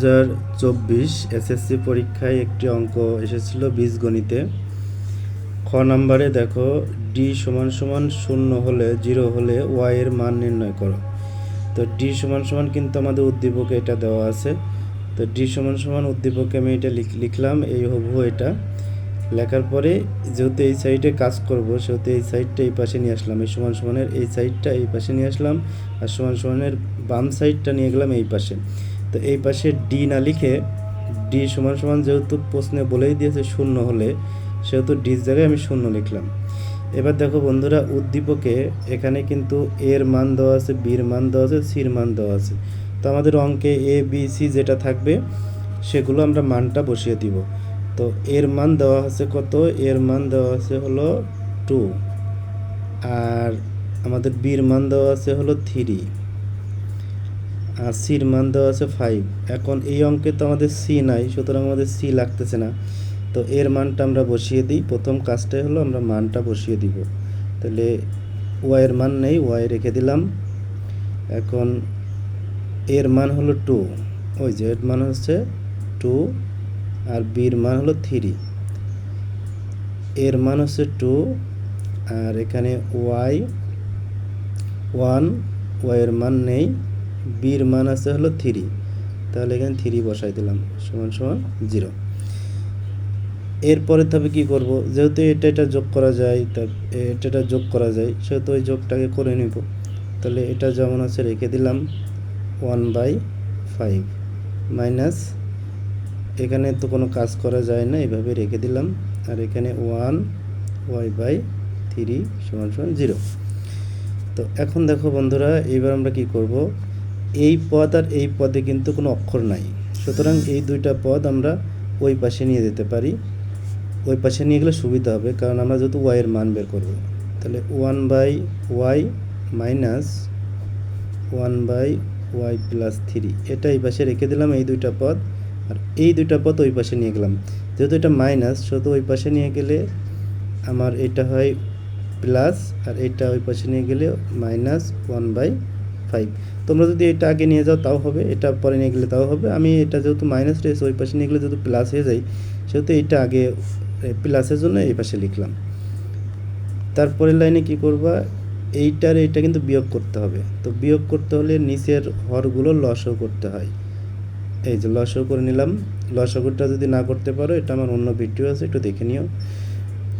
হাজার চব্বিশ এসএসসি পরীক্ষায় একটি অঙ্ক এসেছিল বীজগণিতে খ নম্বরে দেখো ডি সমান সমান শূন্য হলে জিরো হলে ওয়াই এর মান নির্ণয় করো। তো ডি সমান সমান কিন্তু আমাদের উদ্দীপকে এটা দেওয়া আছে। তো ডি সমান সমান উদ্দীপকে আমি এটা লিখ- লিখলাম, এই হবু এটা। লেখার পরে যেহেতু এই সাইডে কাজ করব, সেহেতু এই সাইডটা এই পাশে নিয়ে আসলাম। এই সমান সমানের এই সাইডটা এই পাশে নিয়ে আসলাম, আর সমান সমানের বাম সাইডটা নিয়ে গেলাম এই পাশে। তো এই পাশে ডি না লিখে ডি সমান সমান যেহেতু প্রশ্নে বলেই দিয়েছে শূন্য হলে, সেহেতু ডির জায়গায় আমি শূন্য লিখলাম। এবার দেখো বন্ধুরা, উদ্দীপকে এখানে কিন্তু এর মান দেওয়া আছে বির মান দেওয়া আছে সির মান দেওয়া আছে। তো আমাদের অঙ্কে এ বি সি যেটা থাকবে, সেগুলো আমরা মানটা বসিয়ে দিব। তো এর মান দেওয়া আছে কত? এর মান দেওয়া আছে হলো টু আর আমাদের বির মান দেওয়া আছে হলো থ্রি আর সির মান দেওয়া আছে ফাইভ এখন এই অঙ্কে তো আমাদের সি নাই, সুতরাং আমাদের সি লাগতেছে না। তো এর মানটা আমরা বসিয়ে দিই। প্রথম কাজটাই হলো আমরা মানটা বসিয়ে দিব। তাহলে ওয়াইয়ের মান নেই ওয়াই রেখে দিলাম। এখন এর মান হলো টু ওই যে এর মান হচ্ছে টু আর বির মান হলো থ্রি এর মান হচ্ছে টু আর এখানে ওয়াই ওয়ান ওয়াইয়ের মান নেই। বির মান আছে হলো থ্রি। তাহলে এখানে থ্রি বসাই দিলাম, সমান সমান জিরো। এরপরে তবে কি করব? যেহেতু এটা এটা যোগ করা যায়, তা এটা এটা যোগ করা যায়, সেহেতু ওই যোগটাকে করে নিব। তাহলে এটা যেমন আছে রেখে দিলাম, ওয়ান বাই ফাইভ। মাইনাস, এখানে তো কোনো কাজ করা যায় না, এভাবে রেখে দিলাম। আর এখানে ওয়ান ওয়াই বাই থ্রি সমান সমান জিরো। তো এখন দেখো বন্ধুরা, এবার আমরা কি করব? এই পদ আর এই পদে কিন্তু কোনো অক্ষর নাই। সুতরাং এই দুইটা পদ আমরা ওই পাশে নিয়ে যেতে পারি। ওই পাশে নিয়ে গেলে সুবিধা হবে, কারণ আমরা যেহেতু ওয়াইয়ের মান বের করব। তাহলে one by y minus one by y plus three এটা এই পাশে রেখে দিলাম এই দুইটা পদ। আর এই দুইটা পদ ওই পাশে নিয়ে গেলাম। যেহেতু এটা মাইনাস শুধু ওই পাশে নিয়ে গেলে আমার এটা হয় প্লাস আর এটা ওই পাশে নিয়ে গেলে মাইনাস ওয়ান বাই ফাইভ তোমরা যদি এটা আগে নিয়ে যাও, তাও হবে, এটা পরে নিয়ে গেলে তাও হবে। আমি এটা যেহেতু মাইনাস রয়েছে, ওই পাশে নিয়ে গেলে যেহেতু প্লাস হয়ে যায়, সেহেতু এটা আগে প্লাসের জন্য এই পাশে লিখলাম। তারপরের লাইনে কি করবা? এইটার, এইটা কিন্তু বিয়োগ করতে হবে। তো বিয়োগ করতে হলে নিচের হরগুলো লসও করতে হয়। এই যে লসও করে নিলাম। লসগোটা যদি না করতে পারো, এটা আমার অন্য ভিডিও আছে, একটু দেখে নিও।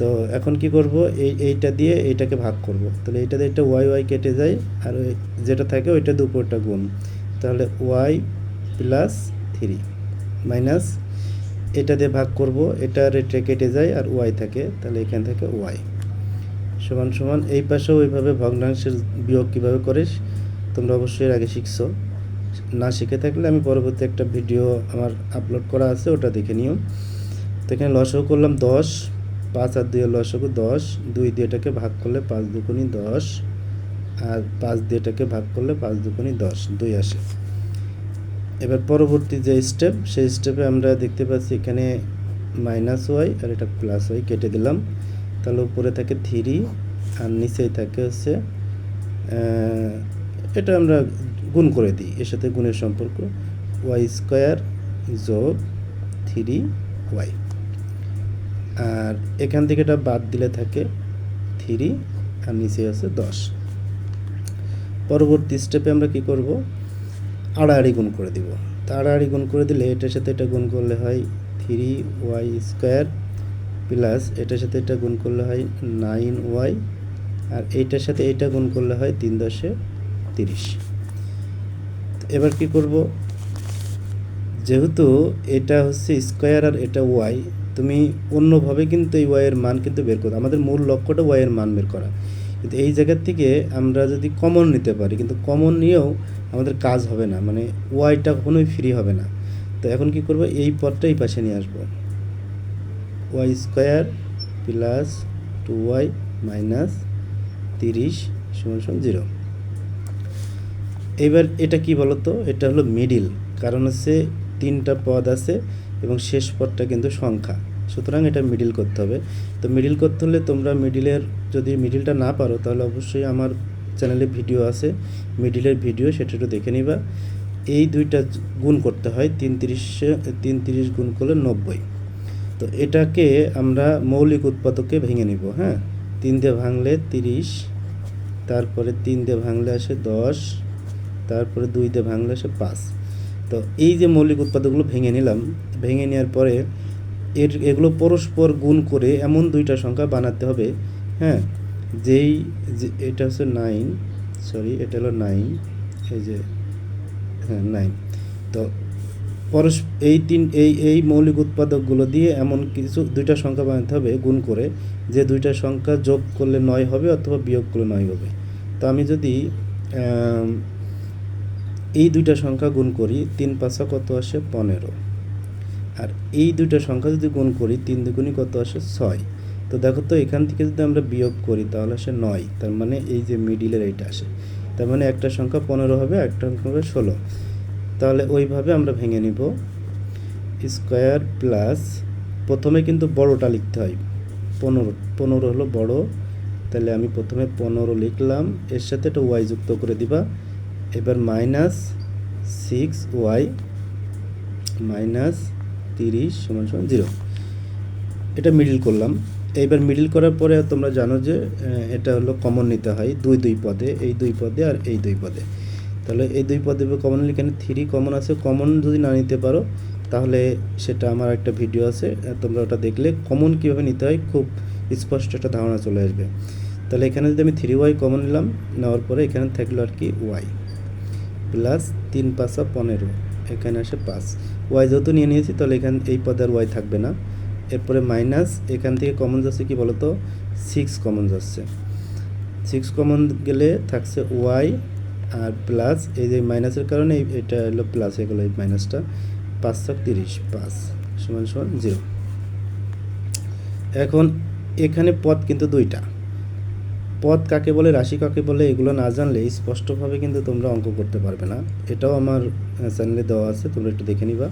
তো এখন কি করব? এই, এইটা দিয়ে এইটাকে ভাগ করব। তাহলে এইটা দিয়ে এটা ওয়াই ওয়াই কেটে যায় আর যেটা থাকে ওইটা দুপুরটা গুণ। তাহলে ওয়াই প্লাস থ্রি মাইনাস এটা দিয়ে ভাগ করব, এটা রেটে কেটে যায় আর ওয়াই থাকে। তাহলে এখান থেকে ওয়াই সমান সমান এই পাশেও ওইভাবে ভগ্নাংশের বিয়োগ কীভাবে করিস? তোমরা অবশ্যই এর আগে শিখছো। না শিখে থাকলে আমি পরবর্তী একটা ভিডিও আমার আপলোড করা আছে, ওটা দেখে নিও। তো এখানে লসও করলাম দশ পাঁচ আর দুই লসগু দশ। দুই দিয়ে এটাকে ভাগ করলে পাঁচ দুগুণি দশ। আর পাঁচ দিয়ে এটাকে ভাগ করলে পাঁচ দুগুণি দশ, দুই আসে। এবার পরবর্তী যে স্টেপ সেই স্টেপে আমরা দেখতে পাচ্ছি এখানে মাইনাস ওয়াই আর এটা প্লাস ওয়াই কেটে দিলাম। তাহলে উপরে থাকে থ্রি আর নিচেই থাকে হচ্ছে এটা আমরা গুণ করে দিই। এর সাথে গুণের সম্পর্ক ওয়াই স্কোয়ার যোগ থ্রি ওয়াই আর এখান থেকে এটা বাদ দিলে থাকে থ্রি আর নিচে আছে দশ। পরবর্তী স্টেপে আমরা কি করব? আড়াআড়ি গুণ করে দিব। তা আড়াআড়ি গুণ করে দিলে এটার সাথে এটা গুণ করলে হয় থ্রি ওয়াই স্কোয়ার প্লাস এটার সাথে এটা গুণ করলে হয় নাইন ওয়াই আর এইটার সাথে এইটা গুণ করলে হয় তিন দশে তিরিশ। এবার কি করব? যেহেতু এটা হচ্ছে স্কোয়ার আর এটা ওয়াই তুমি অন্যভাবে কিন্তু এই ওয়াইয়ের মান কিন্তু বের করো। আমাদের মূল লক্ষ্যটা ওয়াইয়ের মান বের করা। কিন্তু এই জায়গার থেকে আমরা যদি কমন নিতে পারি, কিন্তু কমন নিয়েও আমাদের কাজ হবে না। মানে ওয়াইটা কখনোই ফ্রি হবে না। তো এখন কি করব? এই পদটা এই পাশে নিয়ে আসব। Y square plus two y minus তিরিশ সমান সমান জিরো এবার এটা কি বলতো? এটা হলো মিডিল কারণ হচ্ছে তিনটা পদ আছে। এবং শেষ পদটা কিন্তু সংখ্যা। সুতরাং এটা মিডিল করতে হবে। তো মিডিল করতে হলে তোমরা মিডিলের যদি মিডিলটা না পারো, তাহলে অবশ্যই আমার চ্যানেলে ভিডিও আছে। মিডিলের ভিডিও সেটা একটু দেখে নিবা। এই দুইটা গুণ করতে হয়, তিন তিরিশে, তিন তিরিশ গুণ করলে নব্বই। তো এটাকে আমরা মৌলিক উৎপাদকে ভেঙে নিব হ্যাঁ? তিন দিয়ে ভাঙলে তিরিশ, তারপরে তিন দিয়ে ভাঙলে আসে দশ, তারপরে দুই দিয়ে ভাঙলে আসে পাঁচ। তো এই যে মৌলিক উৎপাদকগুলো ভেঙে নিলাম, ভেঙে নেওয়ার পরে এর, এগুলো পরস্পর গুণ করে এমন দুইটা সংখ্যা বানাতে হবে হ্যাঁ? যেই, যে, এটা হচ্ছে নাইন সরি এটা হলো নাইন এই যে হ্যাঁ নাইন তো পরস, এই তিন, এই এই মৌলিক উৎপাদকগুলো দিয়ে এমন কিছু, দুইটা সংখ্যা বানাতে হবে গুণ করে, যে দুইটা সংখ্যা যোগ করলে নয় হবে অথবা বিয়োগ করলে নয় হবে। তো আমি যদি এই দুইটা সংখ্যা গুণ করি তিন পাঁচা কত আসে পনেরো। আর এই দুইটা সংখ্যা যদি গুণ করি তিন দুগুণই কত আসে ছয়। তো দেখো তো এখান থেকে যদি আমরা বিয়োগ করি তাহলে আসে নয়, তার মানে এই যে মিডিলের এইটা আসে। তার মানে একটা সংখ্যা পনেরো হবে, একটা সংখ্যা হবে ষোলো। তাহলে ওইভাবে আমরা ভেঙে নিব। স্কোয়ার প্লাস প্রথমে কিন্তু বড়টা লিখতে হয়। পনেরো পনেরো হলো বড়। তাহলে আমি প্রথমে পনেরো লিখলাম। এর সাথে একটা ওয়াই যুক্ত করে দিবা। এবার মাইনাস সিক্স ওয়াই মাইনাস তিরিশ সমান সমান জিরো এটা মিডিল করলাম। এইবার মিডিল করার পরে তোমরা জানো যে এটা হলো কমন নিতে হয় দুই দুই পদে, এই দুই পদে আর এই দুই পদে। তাহলে এই দুই পদে কমন এখানে থ্রি কমন আছে। কমন যদি না নিতে পারো, তাহলে সেটা আমার একটা ভিডিও আছে। তোমরা ওটা দেখলে কমন কীভাবে নিতে হয়, খুব স্পষ্ট একটা ধারণা চলে আসবে। তাহলে এখানে যদি আমি থ্রি ওয়াই কমন নিলাম, নেওয়ার পরে এখানে থাকল আর কি ওয়াই প্লাস তিন পাঁচা পনেরো, এখানে আসে পাঁচ। ওয়াই যেহেতু নিয়ে নিয়েছি, তাহলে এখানে, এই পদে আর ওয়াই থাকবে না। এরপরে মাইনাস, এখান থেকে কমন যাচ্ছে কি বলতো? সিক্স কমন যাচ্ছে। সিক্স কমন গেলে থাকছে ওয়াই আর প্লাস, এই যে মাইনাসের কারণে এটা হলো প্লাস এগুলো এই মাইনাসটা। পাঁচ ছক তিরিশ, পাঁচ সমান সমান জিরো। এখন এখানে পদ কিন্তু দুইটা। পদ কাকে বলে, রাশি কাকে বলে, এগুলো না জানলে স্পষ্টভাবে কিন্তু তোমরা অঙ্ক করতে পারবে না। এটাও আমার চ্যানেলে দেওয়া আছে, তোমরা একটু দেখে নিবা।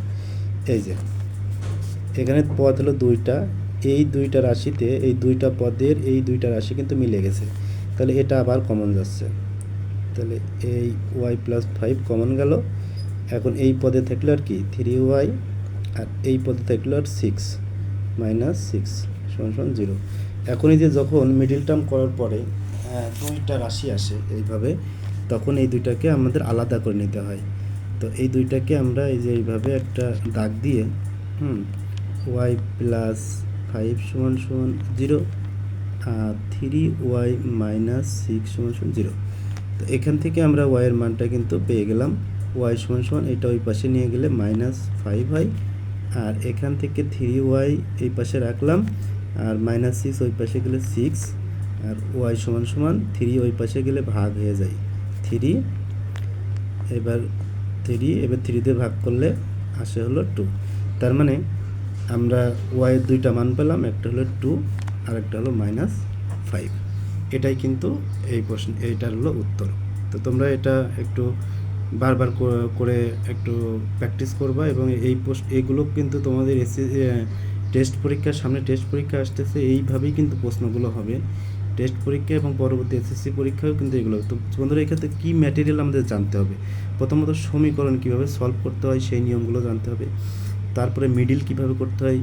এই যে, এখানে পদ হলো দুইটা। এই দুইটা রাশিতে, এই দুইটা পদের, এই দুইটা রাশি কিন্তু মিলে গেছে। তাহলে এটা আবার কমন যাচ্ছে। তাহলে এই ওয়াই প্লাস ফাইভ কমন গেল। এখন এই পদে থাকল আর কি? থ্রি ওয়াই আর এই পদে থাকল আর সিক্স মাইনাস সিক্স সমান সমান জিরো এখন এই যে যখন মিডিল টার্ম করার পরে দুইটা রাশি আসে এইভাবে, তখন এই দুইটাকে আমাদের আলাদা করে নিতে হয়। তো এই দুইটাকে আমরা এই যে এইভাবে একটা দাগ দিয়ে, হুম ওয়াই প্লাস ফাইভ সমান সমান জিরো আর থ্রি ওয়াই মাইনাস সিক্স সমান সমান জিরো তো এখান থেকে আমরা ওয়াইয়ের মানটা কিন্তু পেয়ে গেলাম। ওয়াই সমান সমান এটা ওই পাশে নিয়ে গেলে মাইনাস ফাইভ হয়। আর এখান থেকে থ্রি ওয়াই এই পাশে রাখলাম। আর মাইনাস সিক্স ওই পাশে গেলে সিক্স আর ওয়াই সমান সমান থ্রি ওই পাশে গেলে ভাগ হয়ে যায়। থ্রি এবার থ্রি এবার থ্রি দিয়ে ভাগ করলে আসে হলো টু তার মানে আমরা ওয়াইয়ের দুইটা মান পেলাম, একটা হলো টু আর একটা হলো মাইনাস ফাইভ এটাই কিন্তু এই প্রশ্ন, এইটার হলো উত্তর। তো তোমরা এটা একটু বারবার করে একটু প্র্যাকটিস করবা এবং এই পোস্ট এইগুলো কিন্তু তোমাদের এসে টেস্ট পরীক্ষার সামনে টেস্ট পরীক্ষা আসতেছে, এইভাবেই কিন্তু প্রশ্নগুলো হবে। টেস্ট পরীক্ষা এবং পরবর্তী এসএসসি পরীক্ষাও কিন্তু এগুলো। তো বন্ধুরা এক্ষেত্রে কী ম্যাটেরিয়াল আমাদের জানতে হবে? প্রথমত সমীকরণ কীভাবে সলভ করতে হয় সেই নিয়মগুলো জানতে হবে। তারপরে মিডিল কীভাবে করতে হয়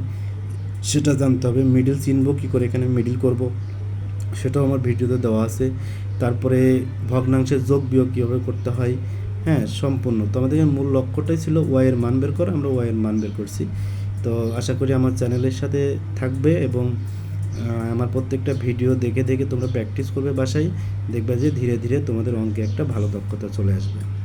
সেটা জানতে হবে। মিডিল চিনবো, কী করে এখানে মিডিল করব সেটাও আমার ভিডিওতে দেওয়া আছে। তারপরে ভগ্নাংশের যোগ বিয়োগ কীভাবে করতে হয়? হ্যাঁ সম্পূর্ণ। তো আমাদের মূল লক্ষ্যটাই ছিল ওয়াইয়ের মান বের করা, আমরা ওয়াইয়ের মান বের করছি। তো আশা করি আমার চ্যানেলের সাথে থাকবে এবং আমার প্রত্যেকটা ভিডিও দেখে দেখে তোমরা প্র্যাকটিস করবে বাসায়, দেখবে যে ধীরে ধীরে তোমাদের অঙ্কে একটা ভালো দক্ষতা চলে আসবে।